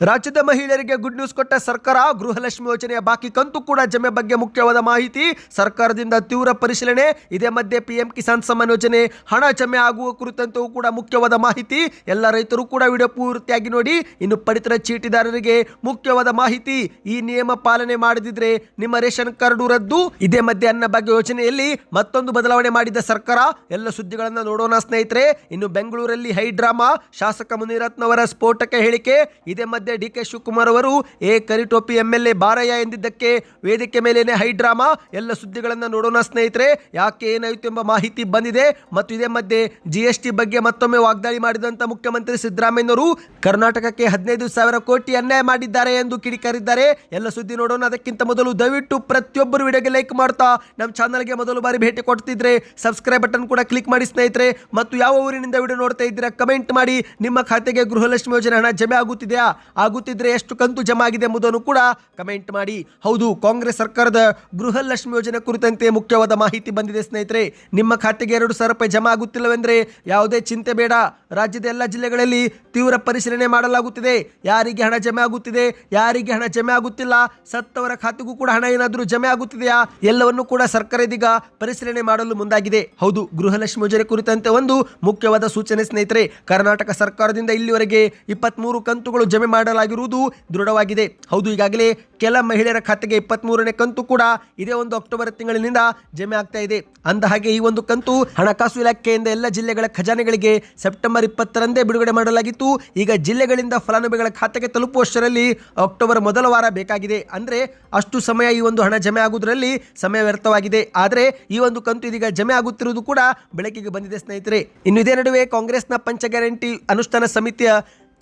ರಾಜ್ಯದ ಮಹಿಳೆಯರಿಗೆ good news ಕೊಟ್ಟ ಸರ್ಕಾರ, ಗೃಹಲಕ್ಷ್ಮಿ ಯೋಜನೆಯ ಬಾಕಿ ಕಂತು ಕೂಡ ಜಮೆ ಬಗ್ಗೆ ಮುಖ್ಯವಾದ ಮಾಹಿತಿ. ಸರ್ಕಾರದಿಂದ ತೀವ್ರ ಪರಿಶೀಲನೆ, ಇದೇ ಮಧ್ಯೆ ಪಿಎಂ ಕಿಸಾನ್ ಸಮ್ಮಾನ್ ಯೋಜನೆ, ಹಣ ಜಮೆ ಆಗುವ ಕುರಿತಂತೂ ಕೂಡ ಮುಖ್ಯವಾದ ಮಾಹಿತಿ. ಎಲ್ಲ ರೈತರು ಕೂಡ ವಿಡಿಯೋ ಪೂರ್ತಿಯಾಗಿ ನೋಡಿ. ಇನ್ನು ಪಡಿತರ ಚೀಟಿದಾರರಿಗೆ ಮುಖ್ಯವಾದ ಮಾಹಿತಿ. ಈ ನಿಯಮ ಪಾಲನೆ ಮಾಡದಿದ್ರೆ ನಿಮ್ಮ ರೇಷನ್ ಕಾರ್ಡ್ ರದ್ದು. ಇದೇ ಮಧ್ಯೆ ಅನ್ನ ಭಾಗ್ಯ ಯೋಜನೆಯಲ್ಲಿ ಮತ್ತೊಂದು ಬದಲಾವಣೆ ಮಾಡಿದ ಸರ್ಕಾರ. ಎಲ್ಲ ಸುದ್ದಿಗಳನ್ನು ನೋಡೋಣ ಸ್ನೇಹಿತರೆ. ಇನ್ನು ಬೆಂಗಳೂರಲ್ಲಿ ಹೈ ಡ್ರಾಮಾ ಶಾಸಕ ಮುನಿರತ್ನವರ ಸ್ಫೋಟಕ ಹೇಳಿಕೆ. ಇದೇ ಮಧ್ಯೆ ಡಿ ಕೆ ಶಿವಕುಮಾರ್ ಅವರು ಎ ಕರಿಟೋಪಿ ಎಂ ಎಲ್ ಎ ಬಾರಯ್ಯ ಎಂದಿದ್ದಕ್ಕೆ? ವೇದಿಕೆ ಮೇಲೇನೆ ಹೈ ಡ್ರಾಮಾ ಎಲ್ಲ ಸುದ್ದಿಗಳನ್ನು ನೋಡೋಣ ಸ್ನೇಹಿತರೆ. ಯಾಕೆ ಏನಾಯಿತು ಎಂಬ ಮಾಹಿತಿ ಬಂದಿದೆ. ಮತ್ತು ಇದೇ ಮಧ್ಯೆ ಜಿ ಎಸ್ ಟಿ ಬಗ್ಗೆ ಮತ್ತೊಮ್ಮೆ ವಾಗ್ದಾಳಿ ಮಾಡಿದಂತ ಮುಖ್ಯಮಂತ್ರಿ ಸಿದ್ದರಾಮಯ್ಯನವರು ಕರ್ನಾಟಕಕ್ಕೆ ಹದಿನೈದು ಸಾವಿರ ಕೋಟಿ ಅನ್ಯಾಯ ಮಾಡಿದ್ದಾರೆ ಎಂದು ಕಿಡಿಕಾರಿದ್ದಾರೆ. ಎಲ್ಲ ಸುದ್ದಿ ನೋಡೋಣ. ಅದಕ್ಕಿಂತ ಮೊದಲು ದಯವಿಟ್ಟು ಪ್ರತಿಯೊಬ್ಬರು ವಿಡಿಯೋಗೆ ಲೈಕ್ ಮಾಡ್ತಾ ನಮ್ಮ ಚಾನಲ್ಗೆ ಮೊದಲು ಬಾರಿ ಭೇಟಿ ಕೊಡ್ತಿದ್ರೆ ಸಬ್ಸ್ಕ್ರೈಬ್ ಬಟನ್ ಕೂಡ ಕ್ಲಿಕ್ ಮಾಡಿ ಸ್ನೇಹಿತರೆ. ಮತ್ತು ಯಾವ ಊರಿನಿಂದ ವಿಡಿಯೋ ನೋಡ್ತಾ ಇದ್ದೀರಾ ಕಮೆಂಟ್ ಮಾಡಿ. ನಿಮ್ಮ ಖಾತೆಗೆ ಗೃಹಲಕ್ಷ್ಮಿ ಯೋಜನೆ ಹಣ ಜಮೆ ಆಗುತ್ತಿದೆಯಾ? ಆಗುತ್ತಿದ್ರೆ ಎಷ್ಟು ಕಂತು ಜಮಾ ಆಗಿದೆ ಎಂಬುದನ್ನು ಕೂಡ ಕಮೆಂಟ್ ಮಾಡಿ. ಹೌದು, ಕಾಂಗ್ರೆಸ್ ಸರ್ಕಾರದ ಗೃಹಲಕ್ಷ್ಮಿ ಯೋಜನೆ ಕುರಿತಂತೆ ಮುಖ್ಯವಾದ ಮಾಹಿತಿ ಬಂದಿದೆ ಸ್ನೇಹಿತರೆ. ನಿಮ್ಮ ಖಾತೆಗೆ ಎರಡು ಸಾವಿರ ರೂಪಾಯಿ ಜಮಾ ಆಗುತ್ತಿಲ್ಲವೆಂದರೆ ಯಾವುದೇ ಚಿಂತೆ ಬೇಡ. ರಾಜ್ಯದ ಎಲ್ಲ ಜಿಲ್ಲೆಗಳಲ್ಲಿ ತೀವ್ರ ಪರಿಶೀಲನೆ ಮಾಡಲಾಗುತ್ತಿದೆ. ಯಾರಿಗೆ ಹಣ ಜಮೆ ಆಗುತ್ತಿದೆ, ಯಾರಿಗೆ ಹಣ ಜಮೆ ಆಗುತ್ತಿಲ್ಲ, ಸತ್ತವರ ಖಾತೆಗೂ ಕೂಡ ಹಣ ಏನಾದರೂ ಜಮೆ ಆಗುತ್ತಿದೆಯಾ, ಎಲ್ಲವನ್ನು ಕೂಡ ಸರ್ಕಾರ ಇದೀಗ ಪರಿಶೀಲನೆ ಮಾಡಲು ಮುಂದಾಗಿದೆ. ಹೌದು, ಗೃಹಲಕ್ಷ್ಮಿ ಯೋಜನೆ ಕುರಿತಂತೆ ಒಂದು ಮುಖ್ಯವಾದ ಸೂಚನೆ ಸ್ನೇಹಿತರೆ. ಕರ್ನಾಟಕ ಸರ್ಕಾರದಿಂದ ಇಲ್ಲಿವರೆಗೆ ಇಪ್ಪತ್ಮೂರು ಕಂತುಗಳು ಜಮೆ ಮಾಡಲಾಗಿರುವುದು ದೃಢವಾಗಿದೆ. ಹೌದು, ಈಗಾಗಲೇ ಕೆಲ ಮಹಿಳೆಯರ ಖಾತೆಗೆ ಇಪ್ಪತ್ಮೂರನೇ ಕಂತು ಕೂಡ ಇದೇ ಒಂದು ಅಕ್ಟೋಬರ್ ತಿಂಗಳಿನಿಂದ ಜಮೆ ಆಗ್ತಾ ಇದೆ. ಅಂದ ಹಾಗೆ ಈ ಒಂದು ಕಂತು ಹಣಕಾಸು ಇಲಾಖೆಯಿಂದ ಎಲ್ಲ ಜಿಲ್ಲೆಗಳ ಖಜಾನೆಗಳಿಗೆ ಸೆಪ್ಟೆಂಬರ್ ಇಪ್ಪತ್ತರಂದೇ ಬಿಡುಗಡೆ ಮಾಡಲಾಗಿತ್ತು. ಈಗ ಜಿಲ್ಲೆಗಳಿಂದ ಫಲಾನುಭವಿಗಳ ಖಾತೆಗೆ ತಲುಪುವಷ್ಟರಲ್ಲಿ ಅಕ್ಟೋಬರ್ ಮೊದಲ ವಾರ ಬೇಕಾಗಿದೆ. ಅಂದರೆ ಅಷ್ಟು ಸಮಯ ಈ ಒಂದು ಹಣ ಜಮೆ ಆಗುವುದರಲ್ಲಿ ಸಮಯ ವ್ಯರ್ಥವಾಗಿದೆ. ಆದರೆ ಈ ಒಂದು ಕಂತು ಇದೀಗ ಜಮೆ ಆಗುತ್ತಿರುವುದು ಕೂಡ ಬೆಳಕಿಗೆ ಬಂದಿದೆ ಸ್ನೇಹಿತರೆ. ಇನ್ನು ಇದೇ ನಡುವೆ ಕಾಂಗ್ರೆಸ್ನ ಪಂಚ ಗ್ಯಾರಂಟಿ ಅನುಷ್ಠಾನ ಸಮಿತಿಯ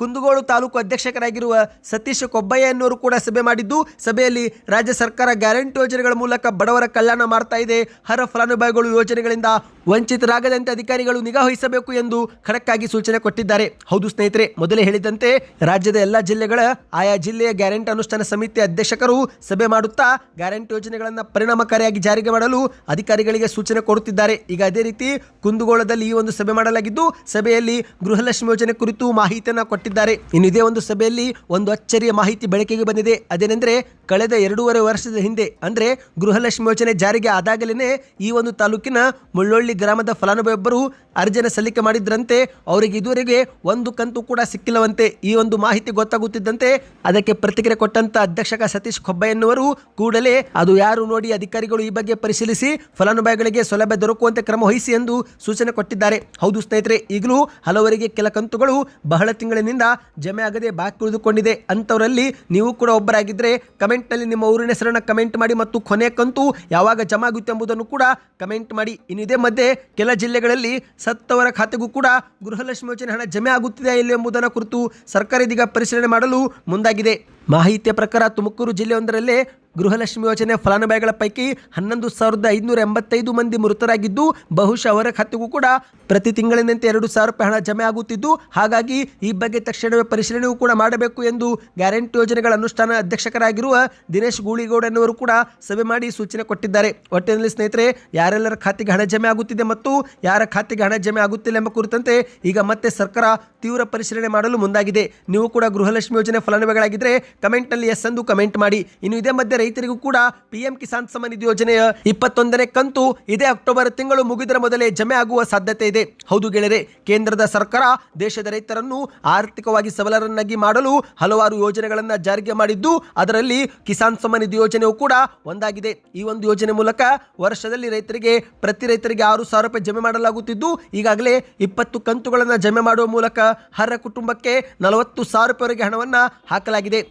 ಕುಂದಗೋಳು ತಾಲೂಕು ಅಧ್ಯಕ್ಷಕರಾಗಿರುವ ಸತೀಶ್ ಕೊಬ್ಬಯ್ಯ ಎನ್ನುವರು ಕೂಡ ಸಭೆ ಮಾಡಿದ್ದು, ಸಭೆಯಲ್ಲಿ ರಾಜ್ಯ ಸರ್ಕಾರ ಗ್ಯಾರಂಟಿ ಯೋಜನೆಗಳ ಮೂಲಕ ಬಡವರ ಕಲ್ಯಾಣ ಮಾಡ್ತಾ ಇದೆ. ಹರ ಫಲಾನುಭವಿಗಳು ಯೋಜನೆಗಳಿಂದ ವಂಚಿತರಾಗದಂತೆ ಅಧಿಕಾರಿಗಳು ನಿಗಾ ವಹಿಸಬೇಕು ಎಂದು ಖಡಕ್ಕಾಗಿ ಸೂಚನೆ ಕೊಟ್ಟಿದ್ದಾರೆ. ಹೌದು ಸ್ನೇಹಿತರೆ, ಮೊದಲೇ ಹೇಳಿದಂತೆ ರಾಜ್ಯದ ಎಲ್ಲ ಜಿಲ್ಲೆಗಳ, ಆಯಾ ಜಿಲ್ಲೆಯ ಗ್ಯಾರಂಟಿ ಅನುಷ್ಠಾನ ಸಮಿತಿ ಅಧ್ಯಕ್ಷಕರು ಸಭೆ ಮಾಡುತ್ತಾ ಗ್ಯಾರಂಟಿ ಯೋಜನೆಗಳನ್ನು ಪರಿಣಾಮಕಾರಿಯಾಗಿ ಜಾರಿಗೆ ಮಾಡಲು ಅಧಿಕಾರಿಗಳಿಗೆ ಸೂಚನೆ ಕೊಡುತ್ತಿದ್ದಾರೆ. ಈಗ ಅದೇ ರೀತಿ ಕುಂದಗೋಳದಲ್ಲಿ ಈ ಒಂದು ಸಭೆ ಮಾಡಲಾಗಿದ್ದು, ಸಭೆಯಲ್ಲಿ ಗೃಹಲಕ್ಷ್ಮಿ ಯೋಜನೆ ಕುರಿತು ಮಾಹಿತಿಯನ್ನು ಕೊಟ್ಟಿದ್ದಾರೆ ಇನ್ನು ಇದೇ ಒಂದು ಸಭೆಯಲ್ಲಿ ಒಂದು ಅಚ್ಚರಿಯ ಮಾಹಿತಿ ಬೆಳಕಿಗೆ ಬಂದಿದೆ. ಅದೇನೆಂದರೆ, ಕಳೆದ ಎರಡೂವರೆ ವರ್ಷದ ಹಿಂದೆ, ಅಂದ್ರೆ ಗೃಹಲಕ್ಷ್ಮಿ ಯೋಜನೆ ಜಾರಿಗೆ ಆದಾಗಲೇ ಈ ಒಂದು ತಾಲೂಕಿನ ಮುಳ್ಳೊಳ್ಳಿ ಗ್ರಾಮದ ಫಲಾನುಭವಿಯೊಬ್ಬರು ಅರ್ಜನೆ ಸಲ್ಲಿಕೆ ಮಾಡಿದ್ರಂತೆ. ಅವರಿಗೆ ಇದುವರೆಗೆ ಒಂದು ಕಂತು ಕೂಡ ಸಿಕ್ಕಿಲ್ಲವಂತೆ. ಈ ಒಂದು ಮಾಹಿತಿ ಗೊತ್ತಾಗುತ್ತಿದ್ದಂತೆ, ಅದಕ್ಕೆ ಪ್ರತಿಕ್ರಿಯೆ ಕೊಟ್ಟಂತ ಅಧ್ಯಕ್ಷಕ ಸತೀಶ್ ಕೊಬ್ಬ ಎನ್ನುವರು ಕೂಡಲೇ ಅದು ಯಾರು ನೋಡಿ ಅಧಿಕಾರಿಗಳು ಈ ಬಗ್ಗೆ ಪರಿಶೀಲಿಸಿ, ಫಲಾನುಭವಿಗಳಿಗೆ ಸೌಲಭ್ಯ ದೊರಕುವಂತೆ ಕ್ರಮ ವಹಿಸಿ ಎಂದು ಸೂಚನೆ ಕೊಟ್ಟಿದ್ದಾರೆ. ಹೌದು ಸ್ನೇಹಿತರೆ, ಈಗಲೂ ಹಲವರಿಗೆ ಕೆಲ ಕಂತುಗಳು ಬಹಳ ತಿಂಗಳಿನಿಂದ ಜಮೆ ಆಗದೆ ಬಾಕಿ ಉಳಿದುಕೊಂಡಿದೆ ಅಂತವರಲ್ಲಿ ನೀವು ಕೂಡ ಒಬ್ಬರಾಗಿದ್ದರೆ ಕಮೆಂಟ್ನಲ್ಲಿ ನಿಮ್ಮ ಊರಿನ ಹೆಸರನ್ನು ಕಮೆಂಟ್ ಮಾಡಿ ಮತ್ತು ಕೊನೆ ಕಂತು ಯಾವಾಗ ಜಮಾ ಆಗುತ್ತೆ ಎಂಬುದನ್ನು ಕೂಡ ಕಮೆಂಟ್ ಮಾಡಿ. ಇನ್ನಿದೆ ಮಧ್ಯೆ ಕೆಲ ಜಿಲ್ಲೆಗಳಲ್ಲಿ ಸತ್ತವರ ಖಾತೆಗೂ ಕೂಡ ಗೃಹಲಕ್ಷ್ಮಿ ಯೋಜನೆ ಹಣ ಜಮೆ ಆಗುತ್ತಿದೆಯಾ ಇಲ್ಲ ಎಂಬುದನ್ನು ಕುರಿತು ಸರ್ಕಾರ ಇದೀಗ ಪರಿಶೀಲನೆ ಮಾಡಲು ಮುಂದಾಗಿದೆ. ಮಾಹಿತಿಯ ಪ್ರಕಾರ ತುಮಕೂರು ಜಿಲ್ಲೆಯೊಂದರಲ್ಲೇ ಗೃಹಲಕ್ಷ್ಮಿ ಯೋಜನೆ ಫಲಾನುಭವಿಗಳ ಪೈಕಿ ಹನ್ನೊಂದು ಸಾವಿರದ ಐದುನೂರ ಎಂಬತ್ತೈದು ಮಂದಿ ಮೃತರಾಗಿದ್ದು, ಬಹುಶಃ ಅವರ ಖಾತೆಗೂ ಕೂಡ ಪ್ರತಿ ತಿಂಗಳಿನಂತೆ ಎರಡು ಸಾವಿರ ರೂಪಾಯಿ ಹಣ ಜಮೆ ಆಗುತ್ತಿದ್ದು, ಹಾಗಾಗಿ ಈ ಬಗ್ಗೆ ತಕ್ಷಣವೇ ಪರಿಶೀಲನೆಯೂ ಕೂಡ ಮಾಡಬೇಕು ಎಂದು ಗ್ಯಾರಂಟಿ ಯೋಜನೆಗಳ ಅನುಷ್ಠಾನ ಅಧ್ಯಕ್ಷಕರಾಗಿರುವ ದಿನೇಶ್ ಗೂಳಿಗೌಡ ಎನ್ನುವರು ಕೂಡ ಸಭೆ ಮಾಡಿ ಸೂಚನೆ ಕೊಟ್ಟಿದ್ದಾರೆ. ಒಟ್ಟಿನಲ್ಲಿ ಸ್ನೇಹಿತರೆ, ಯಾರೆಲ್ಲರ ಖಾತೆಗೆ ಹಣ ಜಮೆ ಆಗುತ್ತಿದೆ ಮತ್ತು ಯಾರ ಖಾತೆಗೆ ಹಣ ಜಮೆ ಆಗುತ್ತಿಲ್ಲ ಎಂಬ ಕುರಿತಂತೆ ಈಗ ಮತ್ತೆ ಸರ್ಕಾರ ತೀವ್ರ ಪರಿಶೀಲನೆ ಮಾಡಲು ಮುಂದಾಗಿದೆ. ನೀವು ಕೂಡ ಗೃಹಲಕ್ಷ್ಮಿ ಯೋಜನೆ ಫಲಾನುಭವಿಗಳಾಗಿದ್ದರೆ ಕಮೆಂಟ್ನಲ್ಲಿ ಎಸ್ ಎಂದು ಕಮೆಂಟ್ ಮಾಡಿ. ಇನ್ನು ಇದೇ ಮಧ್ಯೆ ರೈತರಿಗೂ ಕೂಡ ಪಿಎಂ ಕಿಸಾನ್ ಸಮ್ಮಾನ್ ನಿಧಿ ಯೋಜನೆಯ ಇಪ್ಪತ್ತೊಂದನೇ ಕಂತು ಇದೇ ಅಕ್ಟೋಬರ್ ತಿಂಗಳು ಮುಗಿದರ ಮೊದಲೇ ಜಮೆ ಆಗುವ ಸಾಧ್ಯತೆ ಇದೆ. ಹೌದು ಗೆಳೆಯರೆ, ಕೇಂದ್ರದ ಸರ್ಕಾರ ದೇಶದ ರೈತರನ್ನು ಆರ್ಥಿಕವಾಗಿ ಸಬಲರನ್ನಾಗಿ ಮಾಡಲು ಹಲವಾರು ಯೋಜನೆಗಳನ್ನು ಜಾರಿಗೆ ಮಾಡಿದ್ದು, ಅದರಲ್ಲಿ ಕಿಸಾನ್ ಸಮ್ಮಾನ್ ನಿಧಿ ಯೋಜನೆಯು ಕೂಡ ಒಂದಾಗಿದೆ. ಈ ಒಂದು ಯೋಜನೆ ಮೂಲಕ ವರ್ಷದಲ್ಲಿ ರೈತರಿಗೆ, ಪ್ರತಿ ರೈತರಿಗೆ ಆರು ಸಾವಿರ ರೂಪಾಯಿ ಜಮೆ ಮಾಡಲಾಗುತ್ತಿದ್ದು, ಈಗಾಗಲೇ ಇಪ್ಪತ್ತು ಕಂತುಗಳನ್ನು ಜಮೆ ಮಾಡುವ ಮೂಲಕ ಹರ ಕುಟುಂಬಕ್ಕೆ ನಲವತ್ತು ಸಾವಿರ ರೂಪಾಯಿವರೆಗೆ ಹಣವನ್ನು ಹಾಕಲಾಗಿದೆ.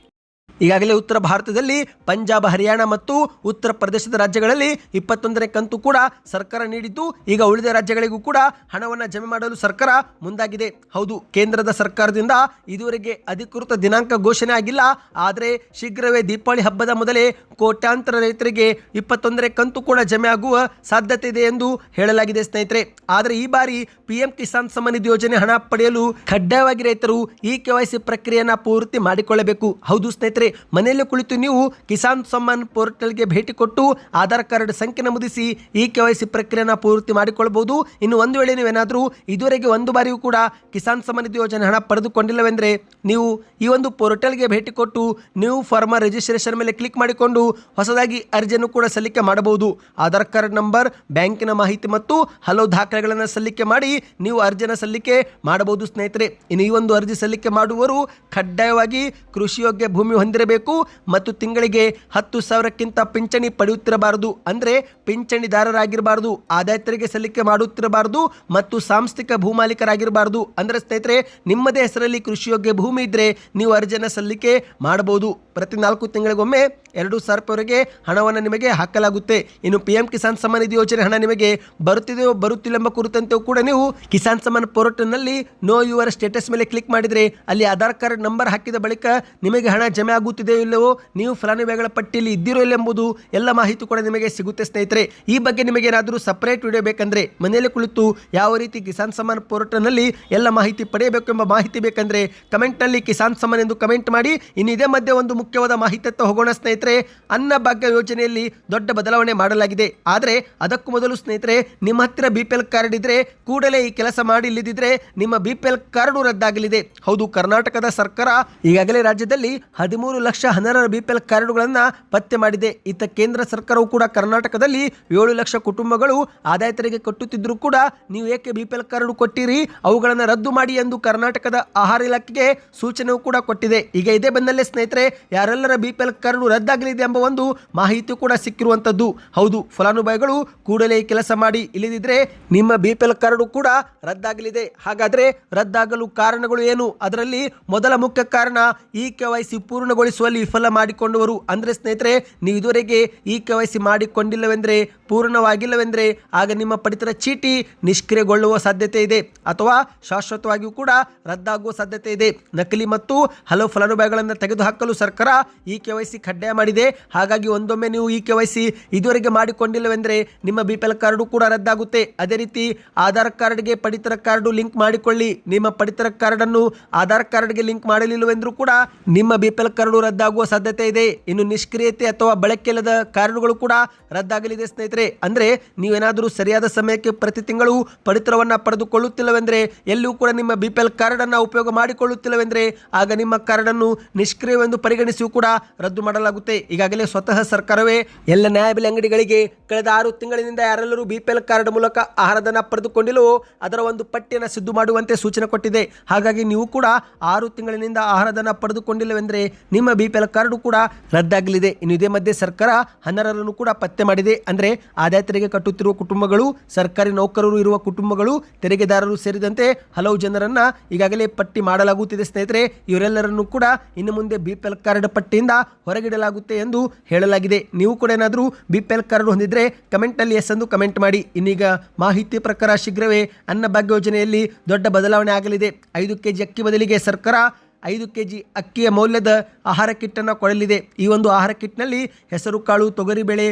ಈಗಾಗಲೇ ಉತ್ತರ ಭಾರತದಲ್ಲಿ ಪಂಜಾಬ್, ಹರಿಯಾಣ ಮತ್ತು ಉತ್ತರ ಪ್ರದೇಶದ ರಾಜ್ಯಗಳಲ್ಲಿ ಇಪ್ಪತ್ತೊಂದನೇ ಕಂತು ಕೂಡ ಸರ್ಕಾರ ನೀಡಿದ್ದು, ಈಗ ಉಳಿದ ರಾಜ್ಯಗಳಿಗೂ ಕೂಡ ಹಣವನ್ನು ಜಮೆ ಮಾಡಲು ಸರ್ಕಾರ ಮುಂದಾಗಿದೆ. ಹೌದು, ಕೇಂದ್ರದ ಸರ್ಕಾರದಿಂದ ಇದುವರೆಗೆ ಅಧಿಕೃತ ದಿನಾಂಕ ಘೋಷಣೆ ಆಗಿಲ್ಲ. ಆದರೆ ಶೀಘ್ರವೇ ದೀಪಾವಳಿ ಹಬ್ಬದ ಮೊದಲೇ ಕೋಟ್ಯಾಂತರ ರೈತರಿಗೆ ಇಪ್ಪತ್ತೊಂದನೇ ಕಂತು ಕೂಡ ಜಮೆ ಆಗುವ ಸಾಧ್ಯತೆ ಇದೆ ಎಂದು ಹೇಳಲಾಗಿದೆ ಸ್ನೇಹಿತರೆ. ಆದರೆ ಈ ಬಾರಿ ಪಿಎಂ ಕಿಸಾನ್ ಸಮ್ಮಾನ್ ನಿಧಿ ಯೋಜನೆ ಹಣ ಪಡೆಯಲು ಕಡ್ಡಾಯವಾಗಿ ರೈತರು ಈ ಕೆವೈಸಿ ಪ್ರಕ್ರಿಯೆಯನ್ನು ಪೂರ್ತಿ ಮಾಡಿಕೊಳ್ಳಬೇಕು. ಹೌದು ಸ್ನೇಹಿತರೆ ಸ್ನೇಹಿತರೆ ಮನೆಯಲ್ಲೇ ಕುಳಿತು ನೀವು ಕಿಸಾನ್ ಸಮ್ಮಾನ್ ಪೋರ್ಟಲ್ಗೆ ಭೇಟಿ ಕೊಟ್ಟು ಆಧಾರ್ ಕಾರ್ಡ್ ಸಂಖ್ಯೆ ನಮೂದಿಸಿ ಇ ಕೆ ವೈ ಸಿ ಪ್ರಕ್ರಿಯೆನ ಪೂರ್ತಿ ಮಾಡಿಕೊಳ್ಳಬಹುದು ಇನ್ನು ಒಂದು ವೇಳೆ ನೀವೇನಾದರೂ ಇದುವರೆಗೆ ಒಂದು ಬಾರಿಯೂ ಕೂಡ ಕಿಸಾನ್ ಸಮ್ಮಾನ್ ನಿಧಿ ಯೋಜನೆ ಹಣ ಪಡೆದುಕೊಂಡಿಲ್ಲವೆಂದರೆ ನೀವು ಈ ಒಂದು ಪೋರ್ಟಲ್ಗೆ ಭೇಟಿ ಕೊಟ್ಟು ನ್ಯೂ ಫಾರ್ಮರ್ ರಿಜಿಸ್ಟ್ರೇಷನ್ ಮೇಲೆ ಕ್ಲಿಕ್ ಮಾಡಿಕೊಂಡು ಹೊಸದಾಗಿ ಅರ್ಜಿಯನ್ನು ಕೂಡ ಸಲ್ಲಿಕೆ ಮಾಡಬಹುದು. ಆಧಾರ್ ಕಾರ್ಡ್ ನಂಬರ್, ಬ್ಯಾಂಕಿನ ಮಾಹಿತಿ ಮತ್ತು ಹಲವು ದಾಖಲೆಗಳನ್ನು ಸಲ್ಲಿಕೆ ಮಾಡಿ ನೀವು ಅರ್ಜಿನ ಸಲ್ಲಿಕೆ ಮಾಡಬಹುದು ಸ್ನೇಹಿತರೆ. ಇನ್ನು ಈ ಒಂದು ಅರ್ಜಿ ಸಲ್ಲಿಕೆ ಮಾಡುವವರು ಕಡ್ಡಾಯವಾಗಿ ಕೃಷಿಯೋಗ್ಯ ಭೂಮಿ ಹೊಂದಿರಬೇಕು ಮತ್ತು ತಿಂಗಳಿಗೆ ಹತ್ತು ಸಾವಿರಕ್ಕಿಂತ ಪಿಂಚಣಿ ಪಡೆಯುತ್ತಿರಬಾರದು. ಅಂದರೆ ಪಿಂಚಣಿದಾರರಾಗಿರಬಾರದು ಆದಾಯ ತೆರಿಗೆ ಸಲ್ಲಿಕೆ ಮಾಡುತ್ತಿರಬಾರದು ಮತ್ತು ಸಾಂಸ್ಥಿಕ ಭೂಮಾಲೀಕರಾಗಿರಬಾರದು. ಅಂದರೆ ಸ್ನೇಹಿತರೆ, ನಿಮ್ಮದೇ ಹೆಸರಲ್ಲಿ ಕೃಷಿಯೋಗ್ಯ ಭೂಮಿ ಇದ್ದರೆ ನೀವು ಅರ್ಜಿಯನ್ನು ಸಲ್ಲಿಕೆ ಮಾಡಬಹುದು. ಪ್ರತಿ ನಾಲ್ಕು ತಿಂಗಳಿಗೊಮ್ಮೆ ಎರಡು ಸಾವಿರ ರೂಪಾಯಿವರೆಗೆ ಹಣವನ್ನು ನಿಮಗೆ ಹಾಕಲಾಗುತ್ತೆ. ಇನ್ನು ಪಿ ಎಂ ಕಿಸಾನ್ ಸಮ್ಮಾನ್ ನಿಧಿ ಯೋಜನೆ ಹಣ ನಿಮಗೆ ಬರುತ್ತಿದೆಯೋ ಬರುತ್ತಿಲ್ಲ ಎಂಬ ಕುರಿತಂತೆಯೂ ಕೂಡ ನೀವು ಕಿಸಾನ್ ಸಮ್ಮಾನ್ ಪೋರ್ಟಲ್ನಲ್ಲಿ ನೋ ಯುವರ್ ಸ್ಟೇಟಸ್ ಮೇಲೆ ಕ್ಲಿಕ್ ಮಾಡಿದರೆ ಅಲ್ಲಿ ಆಧಾರ್ ಕಾರ್ಡ್ ನಂಬರ್ ಹಾಕಿದ ಬಳಿಕ ನಿಮಗೆ ಹಣ ಜಮೆ ಆಗುತ್ತಿದೆಯೋ ಇಲ್ಲವೋ ನೀವು ಫಲಾನುಭವಿಗಳ ಪಟ್ಟಿಯಲ್ಲಿ ಇದ್ದಿರೋ ಇಲ್ಲ ಎಂಬುದು ಎಲ್ಲ ಮಾಹಿತಿ ಕೂಡ ನಿಮಗೆ ಸಿಗುತ್ತೆ ಸ್ನೇಹಿತರೆ. ಈ ಬಗ್ಗೆ ನಿಮಗೆ ಏನಾದರೂ ಸಪರೇಟ್ ವಿಡಿಯೋ ಬೇಕಂದ್ರೆ ಮನೆಯಲ್ಲಿ ಕುಳಿತು ಯಾವ ರೀತಿ ಕಿಸಾನ್ ಸಮ್ಮಾನ್ ಪೋರ್ಟಲ್ನಲ್ಲಿ ಎಲ್ಲ ಮಾಹಿತಿ ಪಡೆಯಬೇಕು ಎಂಬ ಮಾಹಿತಿ ಬೇಕಂದ್ರೆ ಕಮೆಂಟ್ನಲ್ಲಿ ಕಿಸಾನ್ ಸಮ್ಮಾನ್ ಎಂದು ಕಮೆಂಟ್ ಮಾಡಿ. ಇನ್ನು ಇದೇ ಮಧ್ಯೆ ಒಂದು ಮುಖ್ಯವಾದ ಮಾಹಿತಿಯತ್ತ ಹೋಗೋಣ ಸ್ನೇಹಿತರೆ. ಅನ್ನಭಾಗ್ಯ ಯೋಜನೆಯಲ್ಲಿ ದೊಡ್ಡ ಬದಲಾವಣೆ ಮಾಡಲಾಗಿದೆ. ಆದರೆ ಅದಕ್ಕೂ ಮೊದಲು ಸ್ನೇಹಿತರೆ, ನಿಮ್ಮ ಹತ್ತಿರ ಬಿ ಕಾರ್ಡ್ ಇದ್ರೆ ಕೂಡಲೇ ಈ ಕೆಲಸ ಮಾಡಿ ಇಲ್ಲದಿದ್ರೆ ನಿಮ್ಮ ಬಿ ಪಿ ಎಲ್ ಕಾರ್ಡು ರದ್ದಾಗಲಿದೆ. ಹೌದು, ಕರ್ನಾಟಕದ ಸರ್ಕಾರ ಈಗಾಗಲೇ ರಾಜ್ಯದಲ್ಲಿ ಹದಿಮೂರು ಲಕ್ಷ ಹನ್ನೆರಡು ಬಿ ಪಿ ಎಲ್ ಕಾರ್ಡುಗಳನ್ನು ಪತ್ತೆ ಮಾಡಿದೆ. ಇತ್ತ ಕೇಂದ್ರ ಸರ್ಕಾರವು ಕೂಡ ಕರ್ನಾಟಕದಲ್ಲಿ ಏಳು ಲಕ್ಷ ಕುಟುಂಬಗಳು ಆದಾಯ ತೆರಿಗೆ ಕಟ್ಟುತ್ತಿದ್ದರೂ ಕೂಡ ನೀವು ಏಕೆ ಬಿ ಪಿ ಎಲ್ ಕಾರ್ಡು ಕೊಟ್ಟಿರಿ? ಅವುಗಳನ್ನು ರದ್ದು ಮಾಡಿ ಎಂದು ಕರ್ನಾಟಕದ ಆಹಾರ ಇಲಾಖೆಗೆ ಸೂಚನೆಯೂ ಕೂಡ ಕೊಟ್ಟಿದೆ. ಈಗ ಇದೇ ಬೆನ್ನಲ್ಲೇ ಸ್ನೇಹಿತರೆ ಯಾರೆಲ್ಲರ ಬಿ ಪಿ ಎಲ್ ಕಾರ್ಡು ರದ್ದಾಗಲಿದೆ ಎಂಬ ಒಂದು ಮಾಹಿತಿ ಕೂಡ ಸಿಕ್ಕಿರುವಂಥದ್ದು. ಹೌದು, ಫಲಾನುಭವಿಗಳು ಕೂಡಲೇ ಕೆಲಸ ಮಾಡಿ. ಇಲ್ಲದಿದ್ದರೆ ನಿಮ್ಮ ಬಿ ಪಿ ಎಲ್ ಕಾರ್ಡು ಕೂಡ ರದ್ದಾಗಲಿದೆ. ಹಾಗಾದರೆ ರದ್ದಾಗಲು ಕಾರಣಗಳು ಏನು? ಅದರಲ್ಲಿ ಮೊದಲ ಮುಖ್ಯ ಕಾರಣ ಇ ಕೆ ವೈ ಸಿ ಪೂರ್ಣಗೊಳಿಸುವಲ್ಲಿ ವಿಫಲ ಮಾಡಿಕೊಂಡವರು. ಅಂದರೆ ಸ್ನೇಹಿತರೆ, ನೀವು ಇದುವರೆಗೆ ಇ ಕೆ ವೈ ಸಿ ಮಾಡಿಕೊಂಡಿಲ್ಲವೆಂದರೆ, ಪೂರ್ಣವಾಗಿಲ್ಲವೆಂದರೆ, ಆಗ ನಿಮ್ಮ ಪಡಿತರ ಚೀಟಿ ನಿಷ್ಕ್ರಿಯಗೊಳ್ಳುವ ಸಾಧ್ಯತೆ ಇದೆ. ಅಥವಾ ಶಾಶ್ವತವಾಗಿಯೂ ಕೂಡ ರದ್ದಾಗುವ ಸಾಧ್ಯತೆ ಇದೆ. ನಕಲಿ ಮತ್ತು ಹಲವು ಫಲಾನುಭವಿಗಳನ್ನು ತೆಗೆದುಹಾಕಲು ಸರ್ಕಾರ ಈ ಕೆ ವೈ ಸಿ ಕಡ್ಡಾಯ ಮಾಡಿದೆ. ಹಾಗಾಗಿ ಒಂದೊಮ್ಮೆ ನೀವು ಈ ಕೆ ವೈ ಸಿ ಇದುವರೆಗೆ ಮಾಡಿಕೊಂಡಿಲ್ಲವೆಂದರೆ ನಿಮ್ಮ ಬಿ ಪಿ ಎಲ್ ಕಾರ್ಡು ಕೂಡ ರದ್ದಾಗುತ್ತೆ. ಅದೇ ರೀತಿ ಆಧಾರ್ ಕಾರ್ಡ್ಗೆ ಪಡಿತರ ಕಾರ್ಡು ಲಿಂಕ್ ಮಾಡಿಕೊಳ್ಳಿ. ನಿಮ್ಮ ಪಡಿತರ ಕಾರ್ಡನ್ನು ಆಧಾರ್ ಕಾರ್ಡ್ಗೆ ಲಿಂಕ್ ಮಾಡಲಿಲ್ಲವೆಂದರೂ ಕೂಡ ನಿಮ್ಮ ಬಿ ಪಿ ಎಲ್ ಕಾರ್ಡು ರದ್ದಾಗುವ ಸಾಧ್ಯತೆ ಇದೆ. ಇನ್ನು ನಿಷ್ಕ್ರಿಯತೆ ಅಥವಾ ಬಳಕೆಯಿಲ್ಲದ ಕಾರ್ಡುಗಳು ಕೂಡ ರದ್ದಾಗಲಿದೆ ಸ್ನೇಹಿತರೆ. ಅಂದರೆ ನೀವೇನಾದರೂ ಸರಿಯಾದ ಸಮಯಕ್ಕೆ ಪ್ರತಿ ತಿಂಗಳು ಪಡಿತರವನ್ನು ಪಡೆದುಕೊಳ್ಳುತ್ತಿಲ್ಲವೆಂದರೆ ಎಲ್ಲೂ ಕೂಡ ನಿಮ್ಮ ಬಿ ಪಿ ಎಲ್ ಕಾರ್ಡನ್ನು ಉಪಯೋಗ ಮಾಡಿಕೊಳ್ಳುತ್ತಿಲ್ಲವೆಂದರೆ ಆಗ ನಿಮ್ಮ ಕಾರ್ಡನ್ನು ನಿಷ್ಕ್ರಿಯವೆಂದು ಪರಿಗಣಿಸಿಯೂ ಕೂಡ ರದ್ದು ಮಾಡಲಾಗುತ್ತೆ. ಈಗಾಗಲೇ ಸ್ವತಃ ಸರ್ಕಾರವೇ ಎಲ್ಲ ನ್ಯಾಯಬೆಲೆ ಅಂಗಡಿಗಳಿಗೆ ಕಳೆದ ಆರು ತಿಂಗಳಿನಿಂದ ಯಾರೆಲ್ಲರೂ ಬಿಪಿಎಲ್ ಕಾರ್ಡ್ ಮೂಲಕ ಆಹಾರಧನ ಪಡೆದುಕೊಂಡಿಲ್ಲವೋ ಅದರ ಒಂದು ಪಟ್ಟಿಯನ್ನು ಸಿದ್ಧ ಮಾಡುವಂತೆ ಸೂಚನೆ ಕೊಟ್ಟಿದೆ. ಹಾಗಾಗಿ ನೀವು ಕೂಡ ಆರು ತಿಂಗಳಿನಿಂದ ಆಹಾರಧನ ಪಡೆದುಕೊಂಡಿಲ್ಲವೆಂದರೆ ನಿಮ್ಮ ಬಿಪಿಎಲ್ ಕಾರ್ಡ್ ಕಾರ್ಡು ಕೂಡ ರದ್ದಾಗಲಿದೆ. ಇನ್ನು ಇದೇ ಮಧ್ಯೆ ಸರ್ಕಾರ ಹನ್ನರರನ್ನು ಕೂಡ ಪತ್ತೆ ಮಾಡಿದೆ. ಅಂದರೆ ಆದಾಯ ತೆರಿಗೆ ಕಟ್ಟುತ್ತಿರುವ ಕುಟುಂಬಗಳು, ಸರ್ಕಾರಿ ನೌಕರರು ಇರುವ ಕುಟುಂಬಗಳು, ತೆರಿಗೆದಾರರು ಸೇರಿದಂತೆ ಹಲವು ಜನರನ್ನು ಈಗಾಗಲೇ ಪಟ್ಟಿ ಮಾಡಲಾಗುತ್ತಿದೆ ಸ್ನೇಹಿತರೆ. ಇವರೆಲ್ಲರನ್ನು ಕೂಡ ಇನ್ನು ಮುಂದೆ ಬಿಪಿಎಲ್ ಎಲ್ ಕಾರ್ಡ್ ಪಟ್ಟಿಯಿಂದ ಹೊರಗಿಡಲಾಗುತ್ತೆ ಎಂದು ಹೇಳಲಾಗಿದೆ. ನೀವು ಕೂಡ ಏನಾದರೂ ಬಿ ಪಿ ಎಲ್ ಕಾರ್ಡ್ ಹೊಂದಿದ್ರೆ ಕಮೆಂಟ್ನಲ್ಲಿ ಎಸ್ ಎಂದು ಕಮೆಂಟ್ ಮಾಡಿ. ಇನ್ನೀಗ ಮಾಹಿತಿ ಪ್ರಕಾರ ಶೀಘ್ರವೇ ಅನ್ನಭಾಗ್ಯ ಯೋಜನೆಯಲ್ಲಿ ದೊಡ್ಡ ಬದಲಾವಣೆ ಆಗಲಿದೆ. ಐದು ಕೆಜಿ ಅಕ್ಕಿ ಬದಲಿಗೆ ಸರ್ಕಾರ ಐದು ಕೆ ಜಿ ಅಕ್ಕಿಯ ಮೌಲ್ಯದ ಆಹಾರ ಕಿಟ್ಟನ್ನು ಕೊಡಲಿದೆ. ಈ ಒಂದು ಆಹಾರ ಕಿಟ್ನಲ್ಲಿ ಹೆಸರು, ಕಾಳು ತೊಗರಿಬೇಳೆ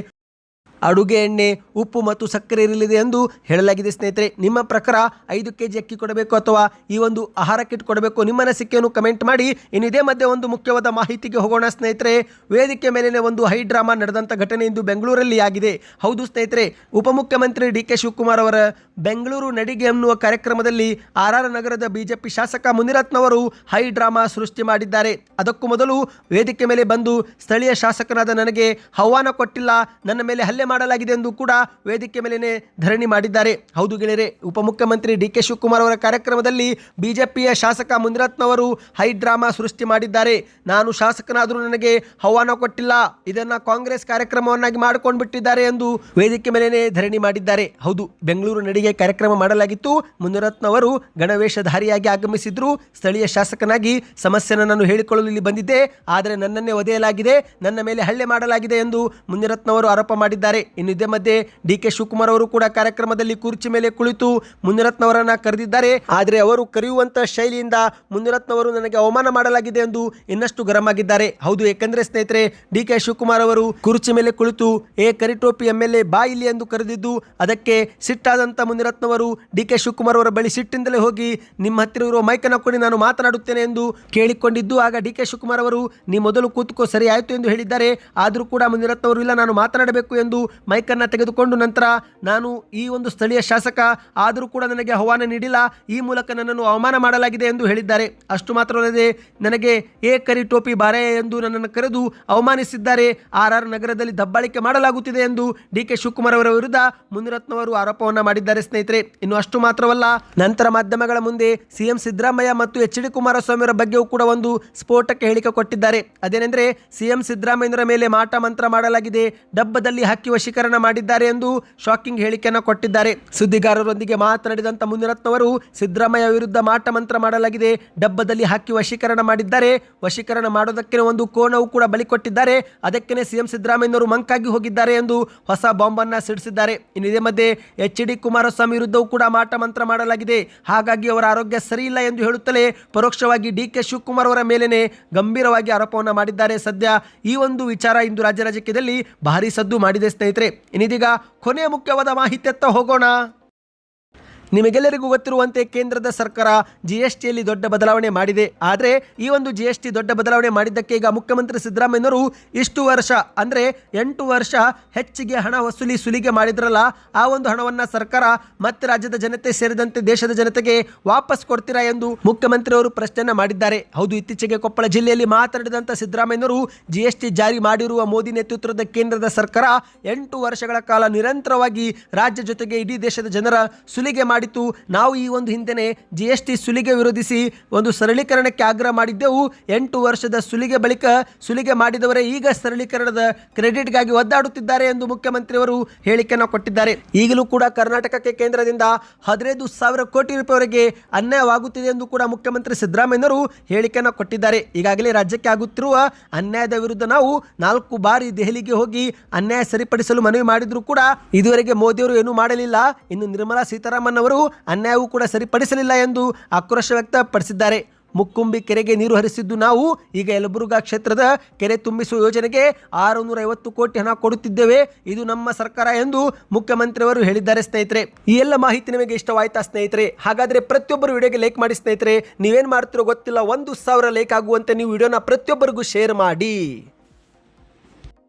ಅಡುಗೆ ಎಣ್ಣೆ, ಉಪ್ಪು ಮತ್ತು ಸಕ್ಕರೆ ಇರಲಿದೆ ಎಂದು ಹೇಳಲಾಗಿದೆ ಸ್ನೇಹಿತರೆ. ನಿಮ್ಮ ಪ್ರಕಾರ ಐದು ಕೆ ಜಿ ಅಕ್ಕಿ ಕೊಡಬೇಕು ಅಥವಾ ಈ ಒಂದು ಆಹಾರ ಕಿಟ್ ಕೊಡಬೇಕು? ನಿಮ್ಮ ಅನಿಸಿಕೆಯನ್ನು ಕಮೆಂಟ್ ಮಾಡಿ. ಇನ್ನು ಇದೇ ಮಧ್ಯೆ ಒಂದು ಮುಖ್ಯವಾದ ಮಾಹಿತಿಗೆ ಹೋಗೋಣ ಸ್ನೇಹಿತರೆ. ವೇದಿಕೆ ಮೇಲಿನ ಒಂದು ಹೈ ಡ್ರಾಮಾ ನಡೆದಂಥ ಘಟನೆ ಇಂದು ಬೆಂಗಳೂರಲ್ಲಿ ಆಗಿದೆ. ಹೌದು ಸ್ನೇಹಿತರೆ, ಉಪಮುಖ್ಯಮಂತ್ರಿ ಡಿ ಕೆ ಶಿವಕುಮಾರ್ ಅವರ ಬೆಂಗಳೂರು ನಡಿಗೆ ಎನ್ನುವ ಕಾರ್ಯಕ್ರಮದಲ್ಲಿ ಆರ್ ಆರ್ ನಗರದ ಬಿಜೆಪಿ ಶಾಸಕ ಮುನಿರತ್ನವರು ಹೈ ಡ್ರಾಮಾ ಸೃಷ್ಟಿ ಮಾಡಿದ್ದಾರೆ. ಅದಕ್ಕೂ ಮೊದಲು ವೇದಿಕೆ ಮೇಲೆ ಬಂದು ಸ್ಥಳೀಯ ಶಾಸಕನಾದ ನನಗೆ ಹವಾನ ಕೊಟ್ಟಿಲ್ಲ. ನನ್ನ ಮೇಲೆ ಹಲ್ಲೆ ಮಾಡಲಾಗಿದೆ ಎಂದು ಕೂಡ ವೇದಿಕೆ ಮೇಲೇನೆ ಧರಣಿ ಮಾಡಿದ್ದಾರೆ. ಹೌದು ಗೆಳೆಯರೆ, ಉಪಮುಖ್ಯಮಂತ್ರಿ ಡಿ ಕೆ ಶಿವಕುಮಾರ್ ಅವರ ಕಾರ್ಯಕ್ರಮದಲ್ಲಿ ಬಿಜೆಪಿಯ ಶಾಸಕ ಮುನಿರತ್ನವರು ಹೈ ಡ್ರಾಮಾ ಸೃಷ್ಟಿ ಮಾಡಿದ್ದಾರೆ. ನಾನು ಶಾಸಕನಾದರೂ ನನಗೆ ಹವಾನ ಕೊಟ್ಟಿಲ್ಲ. ಇದನ್ನ ಕಾಂಗ್ರೆಸ್ ಕಾರ್ಯಕ್ರಮವನ್ನಾಗಿ ಮಾಡಿಕೊಂಡು ಬಿಟ್ಟಿದ್ದಾರೆ ಎಂದು ವೇದಿಕೆ ಮೇಲೇನೆ ಧರಣಿ ಮಾಡಿದ್ದಾರೆ. ಹೌದು, ಬೆಂಗಳೂರು ನಡಿಗೆ ಕಾರ್ಯಕ್ರಮ ಮಾಡಲಾಗಿತ್ತು. ಮುನಿರತ್ನವರು ಗಣವೇಷಧಾರಿಯಾಗಿ ಆಗಮಿಸಿದ್ರು. ಸ್ಥಳೀಯ ಶಾಸಕನಾಗಿ ಸಮಸ್ಯೆನ ನಾನು ಹೇಳಿಕೊಳ್ಳಲು ಇಲ್ಲಿ ಬಂದಿದ್ದೆ. ಆದರೆ ನನ್ನನ್ನೇ ಒದೆಯಲಾಗಿದೆ. ನನ್ನ ಮೇಲೆ ಹಲ್ಲೆ ಮಾಡಲಾಗಿದೆ ಎಂದು ಮುನಿರತ್ನವರು ಆರೋಪ ಮಾಡಿದ್ದಾರೆ. ಇನ್ನು ಇದೇ ಮಧ್ಯೆ ಡಿ ಕೆ ಶಿವಕುಮಾರ್ ಅವರು ಕೂಡ ಕಾರ್ಯಕ್ರಮದಲ್ಲಿ ಕುರ್ಚಿ ಮೇಲೆ ಕುಳಿತು ಮುನಿರತ್ನವರನ್ನ ಕರೆದಿದ್ದಾರೆ. ಆದರೆ ಅವರು ಕರೆಯುವಂತಹ ಶೈಲಿಯಿಂದ ಮುನಿರತ್ನವರು ನನಗೆ ಅವಮಾನ ಮಾಡಲಾಗಿದೆ ಎಂದು ಇನ್ನಷ್ಟು ಗರಂ ಆಗಿದ್ದಾರೆ ಹೌದು, ಏಕೆಂದರೆ ಸ್ನೇಹಿತರೆ, ಡಿ ಕೆ ಶಿವಕುಮಾರ್ ಅವರು ಕುರ್ಚಿ ಮೇಲೆ ಕುಳಿತು, ಏ ಕರಿಟೋಪಿ ಎಂ ಎಲ್ ಎ, ಬಾ ಇಲ್ಲಿ ಎಂದು ಕರೆದಿದ್ದು, ಅದಕ್ಕೆ ಸಿಟ್ಟಾದಂತ ಮುನಿರತ್ನವರು ಡಿ ಕೆ ಶಿವಕುಮಾರ್ ಅವರ ಬಳಿ ಸಿಟ್ಟಿಂದಲೇ ಹೋಗಿ, ನಿಮ್ಮ ಹತ್ತಿರ ಇರುವ ಮೈಕನ್ನು ಕೊಡಿ, ನಾನು ಮಾತನಾಡುತ್ತೇನೆ ಎಂದು ಕೇಳಿಕೊಂಡಿದ್ದು, ಆಗ ಡಿ ಕೆ ಶಿವಕುಮಾರ್ ಅವರು, ನೀ ಮೊದಲು ಕೂತ್ಕೋ, ಸರಿ ಆಯಿತು ಎಂದು ಹೇಳಿದ್ದಾರೆ. ಆದರೂ ಕೂಡ ಮುನಿರತ್ನವರು, ಇಲ್ಲ, ನಾನು ಮಾತನಾಡಬೇಕು ಎಂದು ಮೈಕನ್ನು ತೆಗೆದುಕೊಂಡು ನಂತರ, ನಾನು ಈ ಒಂದು ಸ್ಥಳೀಯ ಶಾಸಕ, ಆದರೂ ಕೂಡ ನನಗೆ ಆಹ್ವಾನ ನೀಡಿಲ್ಲ. ಈ ಮೂಲಕ ನನ್ನನ್ನು ಅವಮಾನ ಮಾಡಲಾಗಿದೆ ಎಂದು ಹೇಳಿದ್ದಾರೆ. ಅಷ್ಟು ಮಾತ್ರವಲ್ಲದೆ, ನನಗೆ ಏ ಕರಿ ಟೋಪಿ ಬಾರೆ ಎಂದು ನನ್ನನ್ನು ಕರೆದು ಅವಮಾನಿಸಿದ್ದಾರೆ. ಆರ್ ಆರ್ ನಗರದಲ್ಲಿ ದಬ್ಬಾಳಿಕೆ ಮಾಡಲಾಗುತ್ತಿದೆ ಎಂದು ಡಿ ಕೆ ಶಿವಕುಮಾರ್ ಅವರ ವಿರುದ್ಧ ಮುನಿರತ್ನವರು ಆರೋಪವನ್ನು ಮಾಡಿದ್ದಾರೆ, ಸ್ನೇಹಿತರೆ. ಇನ್ನು ಅಷ್ಟು ಮಾತ್ರವಲ್ಲ, ನಂತರ ಮಾಧ್ಯಮಗಳ ಮುಂದೆ ಸಿಎಂ ಸಿದ್ದರಾಮಯ್ಯ ಮತ್ತು ಎಚ್ ಡಿ ಕುಮಾರಸ್ವಾಮಿ ಅವರ ಬಗ್ಗೆಯೂ ಕೂಡ ಒಂದು ಸ್ಫೋಟಕ್ಕೆ ಹೇಳಿಕೆ ಕೊಟ್ಟಿದ್ದಾರೆ. ಅದೇನೆಂದರೆ, ಸಿಎಂ ಸಿದ್ದರಾಮಯ್ಯರ ಮೇಲೆ ಮಾಟ ಮಂತ್ರ ಮಾಡಲಾಗಿದೆ. ಡಬ್ಬದಲ್ಲಿ ಹಾಕಿ ವಶೀಕರಣ ಮಾಡಿದ್ದಾರೆ ಎಂದು ಶಾಕಿಂಗ್ ಹೇಳಿಕೆಯನ್ನು ಕೊಟ್ಟಿದ್ದಾರೆ. ಸುದ್ದಿಗಾರರೊಂದಿಗೆ ಮಾತನಾಡಿದಂತ ಮುನಿರತ್ನವರು, ಸಿದ್ದರಾಮಯ್ಯ ವಿರುದ್ಧ ಮಾಟ ಮಂತ್ರ ಮಾಡಲಾಗಿದೆ. ಡಬ್ಬದಲ್ಲಿ ಹಾಕಿ ವಶೀಕರಣ ಮಾಡಿದ್ದಾರೆ. ವಶೀಕರಣ ಮಾಡೋದಕ್ಕೆ ಒಂದು ಕೋಣವು ಕೂಡ ಬಲಿ ಕೊಟ್ಟಿದ್ದಾರೆ. ಅದಕ್ಕೇನೆ ಸಿಎಂ ಸಿದ್ದರಾಮಯ್ಯನವರು ಮಂಕಾಗಿ ಹೋಗಿದ್ದಾರೆ ಎಂದು ಹೊಸ ಬಾಂಬನ್ನ ಸಿಡಿಸಿದ್ದಾರೆ. ಇನ್ನು ಇದೇ ಮಧ್ಯೆ ಎಚ್ ಡಿ ಕುಮಾರಸ್ವಾಮಿ ವಿರುದ್ಧವೂ ಕೂಡ ಮಾಟ ಮಂತ್ರ ಮಾಡಲಾಗಿದೆ. ಹಾಗಾಗಿ ಅವರ ಆರೋಗ್ಯ ಸರಿಯಿಲ್ಲ ಎಂದು ಹೇಳುತ್ತಲೇ ಪರೋಕ್ಷವಾಗಿ ಡಿ ಕೆ ಶಿವಕುಮಾರ್ ಅವರ ಮೇಲೇನೆ ಗಂಭೀರವಾಗಿ ಆರೋಪವನ್ನು ಮಾಡಿದ್ದಾರೆ. ಸದ್ಯ ಈ ಒಂದು ವಿಚಾರ ಇಂದು ರಾಜ್ಯ ರಾಜಕೀಯದಲ್ಲಿ ಭಾರಿ ಸದ್ದು ಮಾಡಿದೆ. ಸ್ನೇಹಿತರೆ ಇನ್ನಿದೀಗ ಕೊನೆಯ ಮುಖ್ಯವಾದ ಮಾಹಿತಿಯತ್ತ ಹೋಗೋಣ. ನಿಮಗೆಲ್ಲರಿಗೂ ಗೊತ್ತಿರುವಂತೆ ಕೇಂದ್ರದ ಸರ್ಕಾರ ಜಿ ಎಸ್ ಟಿಯಲ್ಲಿ ದೊಡ್ಡ ಬದಲಾವಣೆ ಮಾಡಿದೆ. ಆದರೆ ಈ ಒಂದು ಜಿಎಸ್ಟಿ ದೊಡ್ಡ ಬದಲಾವಣೆ ಮಾಡಿದ್ದಕ್ಕೆ ಈಗ ಮುಖ್ಯಮಂತ್ರಿ ಸಿದ್ದರಾಮಯ್ಯನವರು ಇಷ್ಟು ವರ್ಷ, ಅಂದರೆ ಎಂಟು ವರ್ಷ ಹೆಚ್ಚಿಗೆ ಹಣ ವಸೂಲಿ ಸುಲಿಗೆ ಮಾಡಿದ್ರಲ್ಲ, ಆ ಒಂದು ಹಣವನ್ನು ಸರ್ಕಾರ ಮತ್ತೆ ರಾಜ್ಯದ ಜನತೆ ಸೇರಿದಂತೆ ದೇಶದ ಜನತೆಗೆ ವಾಪಸ್ ಕೊಡ್ತೀರಾ ಎಂದು ಮುಖ್ಯಮಂತ್ರಿಯವರು ಪ್ರಶ್ನೆಯನ್ನು ಮಾಡಿದ್ದಾರೆ. ಹೌದು, ಇತ್ತೀಚೆಗೆ ಕೊಪ್ಪಳ ಜಿಲ್ಲೆಯಲ್ಲಿ ಮಾತನಾಡಿದಂಥ ಸಿದ್ದರಾಮಯ್ಯನವರು ಜಿ ಎಸ್ ಟಿ ಜಾರಿ ಮಾಡಿರುವ ಮೋದಿ ನೇತೃತ್ವದ ಕೇಂದ್ರದ ಸರ್ಕಾರ ಎಂಟು ವರ್ಷಗಳ ಕಾಲ ನಿರಂತರವಾಗಿ ರಾಜ್ಯ ಜೊತೆಗೆ ಇಡೀ ದೇಶದ ಜನರ ಸುಲಿಗೆ ಮಾಡಿತ್ತು ನಾವು ಈ ಒಂದು ಹಿಂದೆನೆ ಜಿ ಎಸ್ ಟಿ ಸುಲಿಗೆ ವಿರೋಧಿಸಿ ಒಂದು ಸರಳೀಕರಣಕ್ಕೆ ಆಗ್ರಹ ಮಾಡಿದ್ದೆವು. ಎಂಟು ವರ್ಷದ ಸುಲಿಗೆ ಬಳಿಕ ಸುಲಿಗೆ ಮಾಡಿದವರೇ ಈಗ ಸರಳೀಕರಣದ ಕ್ರೆಡಿಟ್ಗಾಗಿ ಒದ್ದಾಡುತ್ತಿದ್ದಾರೆ ಎಂದು ಮುಖ್ಯಮಂತ್ರಿಯವರು ಹೇಳಿಕೆಯನ್ನು ಕೊಟ್ಟಿದ್ದಾರೆ. ಈಗಲೂ ಕೂಡ ಕರ್ನಾಟಕಕ್ಕೆ ಕೇಂದ್ರದಿಂದ ಹದಿನೈದು ಸಾವಿರ ಕೋಟಿ ರೂಪಾಯಿವರೆಗೆ ಅನ್ಯಾಯವಾಗುತ್ತಿದೆ ಎಂದು ಕೂಡ ಮುಖ್ಯಮಂತ್ರಿ ಸಿದ್ದರಾಮಯ್ಯನವರು ಹೇಳಿಕೆಯನ್ನು ಕೊಟ್ಟಿದ್ದಾರೆ. ಈಗಾಗಲೇ ರಾಜ್ಯಕ್ಕೆ ಆಗುತ್ತಿರುವ ಅನ್ಯಾಯದ ವಿರುದ್ಧ ನಾವು ನಾಲ್ಕು ಬಾರಿ ದೆಹಲಿಗೆ ಹೋಗಿ ಅನ್ಯಾಯ ಸರಿಪಡಿಸಲು ಮನವಿ ಮಾಡಿದ್ರು ಕೂಡ ಇದುವರೆಗೆ ಮೋದಿಯವರು ಏನೂ ಮಾಡಲಿಲ್ಲ. ಇನ್ನು ನಿರ್ಮಲಾ ಸೀತಾರಾಮನ್ ಅವರು ಅನ್ಯಾಯವೂ ಕೂಡ ಸರಿಪಡಿಸಲಿಲ್ಲ ಎಂದು ಆಕ್ರೋಶ ವ್ಯಕ್ತಪಡಿಸಿದ್ದಾರೆ. ಮುಕ್ಕುಂಬಿ ಕೆರೆಗೆ ನೀರು ಹರಿಸಿದ್ದು ನಾವು ಈಗ ಯಲಬುರ್ಗಾ ಕ್ಷೇತ್ರದ ಕೆರೆ ತುಂಬಿಸುವ ಯೋಜನೆಗೆ ಆರುನೂರ ಐವತ್ತು ಕೋಟಿ ಹಣ ಕೊಡುತ್ತಿದ್ದೇವೆ. ಇದು ನಮ್ಮ ಸರ್ಕಾರ ಎಂದು ಮುಖ್ಯಮಂತ್ರಿಯವರು ಹೇಳಿದ್ದಾರೆ ಸ್ನೇಹಿತರೆ. ಈ ಎಲ್ಲ ಮಾಹಿತಿ ನಿಮಗೆ ಇಷ್ಟವಾಯ್ತಾ ಸ್ನೇಹಿತರೆ? ಹಾಗಾದ್ರೆ ಪ್ರತಿಯೊಬ್ಬರು ವಿಡಿಯೋಗೆ ಲೈಕ್ ಮಾಡಿ ಸ್ನೇಹಿತರೆ. ನೀವೇನು ಮಾಡ್ತಿರೋ ಗೊತ್ತಿಲ್ಲ. ಒಂದು ಸಾವಿರ ಲೈಕ್ ಆಗುವಂತೆ ನೀವು ವಿಡಿಯೋನ ಪ್ರತಿಯೊಬ್ಬರಿಗೂ ಶೇರ್ ಮಾಡಿ.